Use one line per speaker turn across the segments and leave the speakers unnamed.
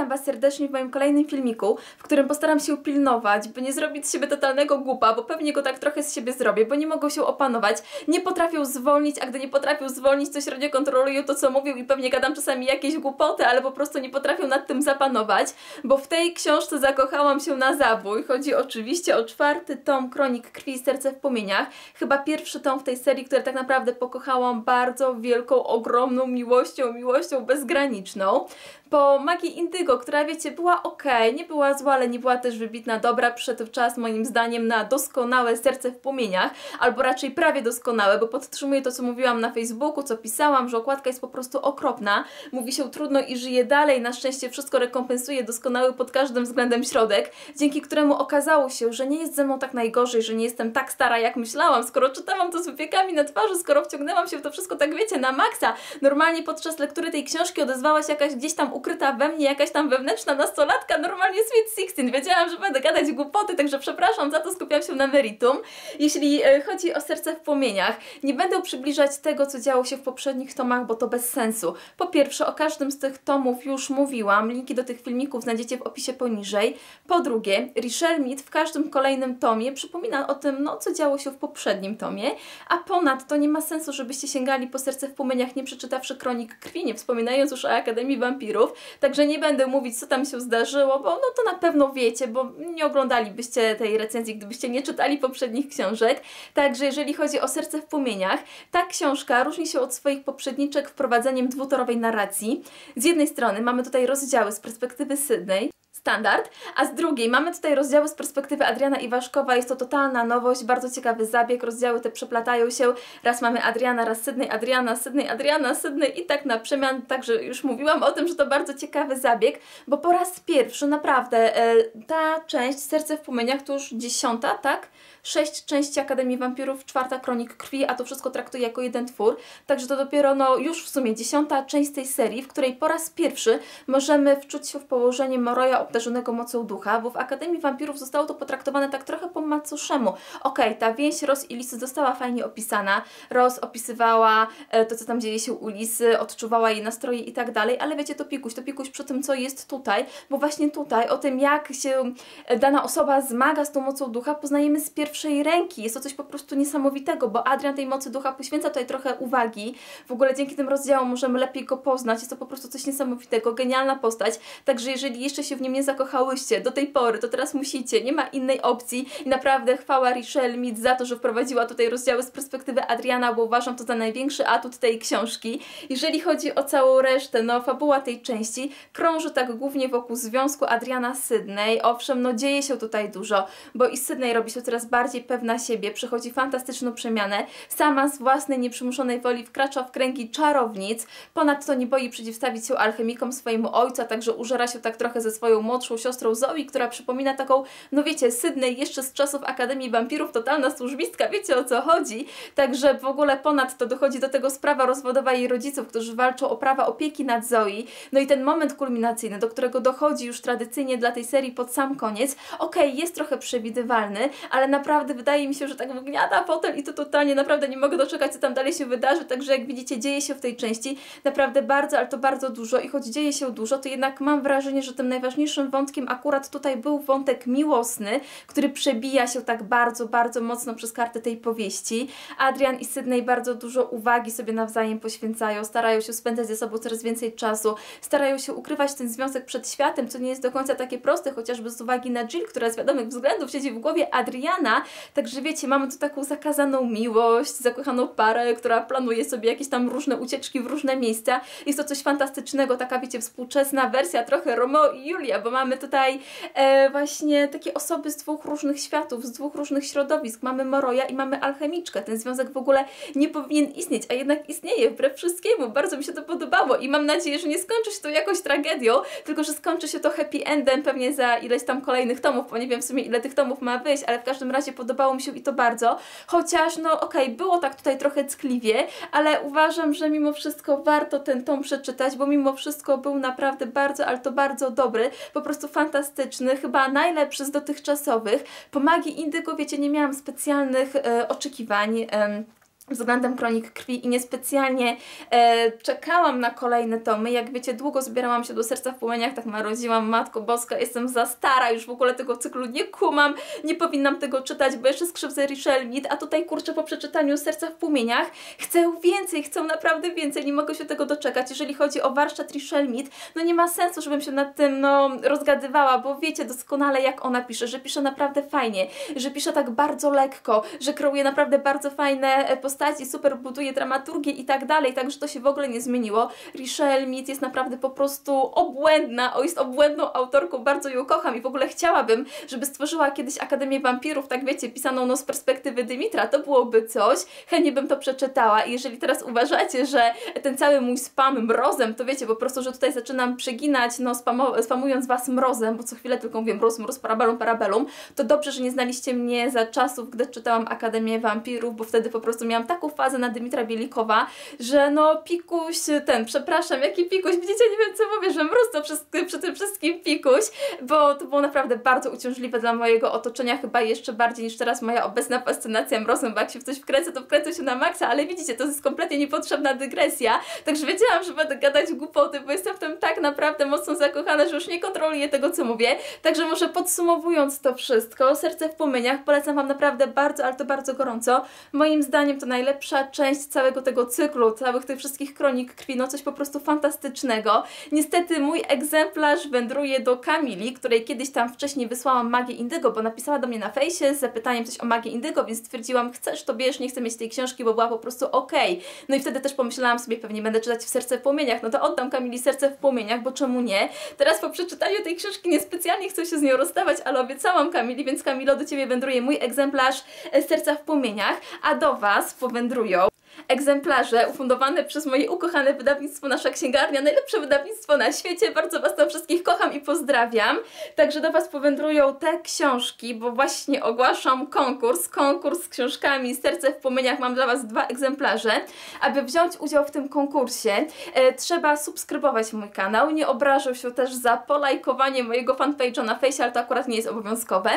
witam Was serdecznie w moim kolejnym filmiku, w którym postaram się pilnować, by nie zrobić z siebie totalnego głupa, bo pewnie go tak trochę z siebie zrobię, bo nie mogą się opanować, nie potrafią zwolnić, a gdy nie potrafią zwolnić, to średnio kontrolują to, co mówią i pewnie gadam czasami jakieś głupoty, ale po prostu nie potrafią nad tym zapanować, bo w tej książce zakochałam się na zabój. Chodzi oczywiście o czwarty tom Kronik Krwi i Serce w Płomieniach, chyba pierwszy tom w tej serii, który tak naprawdę pokochałam bardzo wielką, ogromną miłością, miłością bezgraniczną po Magii Indygo, która wiecie, była ok, nie była zła, ale nie była też wybitna, dobra, przyszedł czas moim zdaniem na doskonałe serce w płomieniach, albo raczej prawie doskonałe, bo podtrzymuję to, co mówiłam na Facebooku, co pisałam, że okładka jest po prostu okropna, mówi się trudno i żyje dalej, na szczęście wszystko rekompensuje doskonały pod każdym względem środek, dzięki któremu okazało się, że nie jest ze mną tak najgorzej, że nie jestem tak stara, jak myślałam, skoro czytałam to z wypiekami na twarzy, skoro wciągnęłam się w to wszystko, tak wiecie, na maksa. Normalnie podczas lektury tej książki odezwała się jakaś gdzieś tam ukryta we mnie jakaś tam wewnętrzna nastolatka, normalnie Sweet Sixteen. Wiedziałam, że będę gadać głupoty, także przepraszam za to, skupiam się na meritum. Jeśli e, chodzi o serce w płomieniach, nie będę przybliżać tego, co działo się w poprzednich tomach, bo to bez sensu. Po pierwsze, o każdym z tych tomów już mówiłam, linki do tych filmików znajdziecie w opisie poniżej. Po drugie, Richelle Mead w każdym kolejnym tomie przypomina o tym, no, co działo się w poprzednim tomie, a ponadto nie ma sensu, żebyście sięgali po serce w płomieniach, nie przeczytawszy kronik krwi, nie wspominając już o Akademii Wampirów, Także nie będę mówić, co tam się zdarzyło, bo no to na pewno wiecie, bo nie oglądalibyście tej recenzji, gdybyście nie czytali poprzednich książek. Także jeżeli chodzi o Serce w płomieniach, ta książka różni się od swoich poprzedniczek wprowadzeniem dwutorowej narracji. Z jednej strony mamy tutaj rozdziały z perspektywy Sydney, standard, a z drugiej mamy tutaj rozdziały z perspektywy Adriana Iwaszkowa, jest to totalna nowość, bardzo ciekawy zabieg, rozdziały te przeplatają się, raz mamy Adriana, raz Sydney, Adriana, Sydney, Adriana, Sydney i tak na przemian, także już mówiłam o tym, że to bardzo ciekawy zabieg, bo po raz pierwszy naprawdę e, ta część Serce w płomieniach to już dziesiąta, tak? Sześć części Akademii Wampirów, czwarta Kronik Krwi, a to wszystko traktuje jako jeden twór, także to dopiero no już w sumie dziesiąta część tej serii, w której po raz pierwszy możemy wczuć się w położenie Moroja obdarzonego mocą ducha, bo w Akademii Wampirów zostało to potraktowane tak trochę po macoszemu. Okej, okay, ta więź Ros i Lisy została fajnie opisana. Ros opisywała e, to, co tam dzieje się u Lisy, odczuwała jej nastroje i tak dalej, ale wiecie, to pikuś, to pikuś przy tym, co jest tutaj, bo właśnie tutaj o tym, jak się e, dana osoba zmaga z tą mocą ducha, poznajemy z pierwszej ręki. Jest to coś po prostu niesamowitego, bo Adrian tej mocy ducha poświęca tutaj trochę uwagi. W ogóle dzięki tym rozdziałom możemy lepiej go poznać. Jest to po prostu coś niesamowitego, genialna postać. Także jeżeli jeszcze się w nim nie zakochałyście do tej pory, to teraz musicie, nie ma innej opcji. I naprawdę chwała Richelle Mead za to, że wprowadziła tutaj rozdziały z perspektywy Adriana, bo uważam to za największy atut tej książki. Jeżeli chodzi o całą resztę, no fabuła tej części krąży tak głównie wokół związku Adriana-Sydney. Owszem, no dzieje się tutaj dużo, bo i Sydney robi się coraz bardziej pewna siebie, przechodzi fantastyczną przemianę, sama z własnej nieprzymuszonej woli wkracza w kręgi czarownic, ponadto nie boi przeciwstawić się alchemikom swojemu ojcu, a także użera się tak trochę ze swoją młodszą siostrą Zoe, która przypomina taką, no wiecie, Sydney jeszcze z czasów Akademii Wampirów, totalna służbistka, wiecie o co chodzi. Także w ogóle ponadto dochodzi do tego sprawa rozwodowa jej rodziców, którzy walczą o prawa opieki nad Zoe. No i ten moment kulminacyjny, do którego dochodzi już tradycyjnie dla tej serii pod sam koniec, okej, okay, jest trochę przewidywalny, ale naprawdę wydaje mi się, że tak wgniata fotel i to totalnie naprawdę nie mogę doczekać, co tam dalej się wydarzy, także jak widzicie, dzieje się w tej części naprawdę bardzo, ale to bardzo dużo i choć dzieje się dużo, to jednak mam wrażenie, że tym najważniejszym wątkiem akurat tutaj był wątek miłosny, który przebija się tak bardzo, bardzo mocno przez kartę tej powieści. Adrian i Sydney bardzo dużo uwagi sobie nawzajem poświęcają, starają się spędzać ze sobą coraz więcej czasu, starają się ukrywać ten związek przed światem, co nie jest do końca takie proste, chociażby z uwagi na Jill, która z wiadomych względów siedzi w głowie Adriana, także wiecie, mamy tu taką zakazaną miłość, zakochaną parę, która planuje sobie jakieś tam różne ucieczki w różne miejsca. Jest to coś fantastycznego, taka wiecie, współczesna wersja, trochę Romeo i Julia, bo mamy tutaj e, właśnie takie osoby z dwóch różnych światów, z dwóch różnych środowisk. Mamy Moroja i mamy alchemiczkę. Ten związek w ogóle nie powinien istnieć, a jednak istnieje wbrew wszystkiemu. Bardzo mi się to podobało i mam nadzieję, że nie skończy się to jakąś tragedią, tylko że skończy się to happy endem pewnie za ileś tam kolejnych tomów, bo nie wiem w sumie ile tych tomów ma wyjść, ale w każdym razie podobało mi się i to bardzo. Chociaż, no okej, okay, było tak tutaj trochę ckliwie, ale uważam, że mimo wszystko warto ten tom przeczytać, bo mimo wszystko był naprawdę bardzo, ale to bardzo dobry, po prostu fantastyczny, chyba najlepszy z dotychczasowych. Po Magii Indygo, wiecie, nie miałam specjalnych e, oczekiwań. E, względem kronik krwi i niespecjalnie e, czekałam na kolejne tomy. Jak wiecie, długo zbierałam się do serca w płomieniach, tak narodziłam, Matko Boska, jestem za stara, już w ogóle tego cyklu nie kumam, nie powinnam tego czytać, bo jeszcze skrzywdzę Richelle Mead, a tutaj kurczę po przeczytaniu serca w płomieniach chcę więcej, chcę naprawdę więcej, nie mogę się tego doczekać. Jeżeli chodzi o warsztat Richelle Mead, no nie ma sensu, żebym się nad tym no rozgadywała, bo wiecie doskonale jak ona pisze, że pisze naprawdę fajnie, że pisze tak bardzo lekko, że kreuje naprawdę bardzo fajne postacie postaci, super buduje dramaturgię i tak dalej, także to się w ogóle nie zmieniło. Richelle Mead jest naprawdę po prostu obłędna, o jest obłędną autorką, bardzo ją kocham i w ogóle chciałabym, żeby stworzyła kiedyś Akademię Wampirów, tak wiecie, pisaną no z perspektywy Dymitra, to byłoby coś, chętnie bym to przeczytała i jeżeli teraz uważacie, że ten cały mój spam mrozem, to wiecie po prostu, że tutaj zaczynam przeginać, no spamując Was mrozem, bo co chwilę tylko mówię mróz, mróz, parabelum, parabelum, to dobrze, że nie znaliście mnie za czasów, gdy czytałam Akademię Wampirów, bo wtedy po prostu miałam taką fazę na Dymitra Bielikowa, że no pikuś ten, przepraszam, jaki pikuś, widzicie, nie wiem co mówię, że mróz przy, przy tym wszystkim pikuś, bo to było naprawdę bardzo uciążliwe dla mojego otoczenia, chyba jeszcze bardziej niż teraz moja obecna fascynacja mrozem, bo jak się w coś wkręcę, to wkręcę się na maksa, ale widzicie, to jest kompletnie niepotrzebna dygresja, także wiedziałam, że będę gadać głupoty, bo jestem w tym tak naprawdę mocno zakochana, że już nie kontroluję tego, co mówię, także może podsumowując to wszystko, Serce w płomieniach polecam Wam naprawdę bardzo, ale to bardzo gorąco, moim zdaniem to najlepsza część całego tego cyklu, całych tych wszystkich kronik krwi, no coś po prostu fantastycznego. Niestety mój egzemplarz wędruje do Kamili, której kiedyś tam wcześniej wysłałam magię indygo, bo napisała do mnie na fejsie z zapytaniem coś o magię indygo, więc stwierdziłam, chcesz, to bierz, nie chcę mieć tej książki, bo była po prostu okej. Okay. No i wtedy też pomyślałam sobie, pewnie będę czytać w Serce w płomieniach, no to oddam Kamili Serce w płomieniach, bo czemu nie? Teraz po przeczytaniu tej książki niespecjalnie chcę się z nią rozstawać, ale obiecałam Kamili, więc Kamilo, do Ciebie wędruje mój egzemplarz e, Serca w płomieniach, a do Was powędrują egzemplarze ufundowane przez moje ukochane wydawnictwo Nasza Księgarnia, najlepsze wydawnictwo na świecie. Bardzo Was tam wszystkich kocham i pozdrawiam. Także do Was powędrują te książki, bo właśnie ogłaszam konkurs, konkurs z książkami Serce w płomieniach. Mam dla Was dwa egzemplarze. Aby wziąć udział w tym konkursie, e, trzeba subskrybować mój kanał. Nie obrażę się też za polajkowanie mojego fanpage'a na fejsie, ale to akurat nie jest obowiązkowe.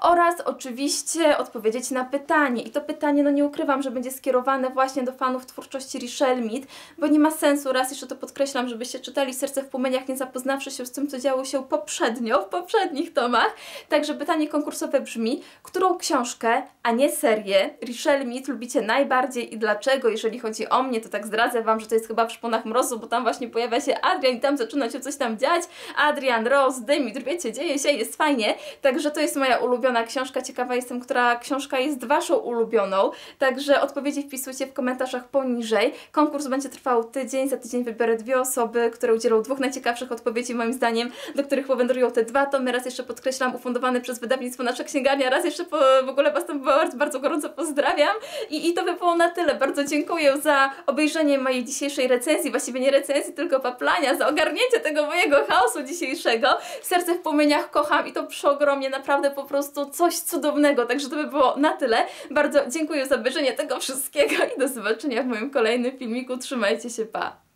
Oraz oczywiście odpowiedzieć na pytanie. I to pytanie, no nie ukrywam, że będzie skierowane właśnie do fanów twórczości Richelle Mead, bo nie ma sensu, raz jeszcze to podkreślam, żebyście czytali Serce w płomieniach, nie zapoznawszy się z tym, co działo się poprzednio, w poprzednich tomach. Także pytanie konkursowe brzmi, którą książkę, a nie serię Richelle Mead lubicie najbardziej i dlaczego? Jeżeli chodzi o mnie, to tak zdradzę Wam, że to jest chyba w Szponach Mrozu, bo tam właśnie pojawia się Adrian i tam zaczyna się coś tam dziać. Adrian, Rose, Dymitr, wiecie, dzieje się, jest fajnie. Także to jest moja ulubiona książka. Ciekawa jestem, która książka jest Waszą ulubioną. Także odpowiedzi wpisujcie w komentarzach komentarzach poniżej. Konkurs będzie trwał tydzień, za tydzień wybiorę dwie osoby, które udzielą dwóch najciekawszych odpowiedzi moim zdaniem, do których powędrują te dwa tomy. Raz jeszcze podkreślam, ufundowany przez wydawnictwo Nasza Księgarnia, raz jeszcze po, w ogóle Was tam bardzo, bardzo gorąco pozdrawiam I, i to by było na tyle. Bardzo dziękuję za obejrzenie mojej dzisiejszej recenzji, właściwie nie recenzji, tylko paplania, za ogarnięcie tego mojego chaosu dzisiejszego. Serce w płomieniach kocham i to przeogromnie, naprawdę po prostu coś cudownego, także to by było na tyle. Bardzo dziękuję za obejrzenie tego wszystkiego i do zobaczenia zobaczenia w moim kolejnym filmiku. Trzymajcie się, pa!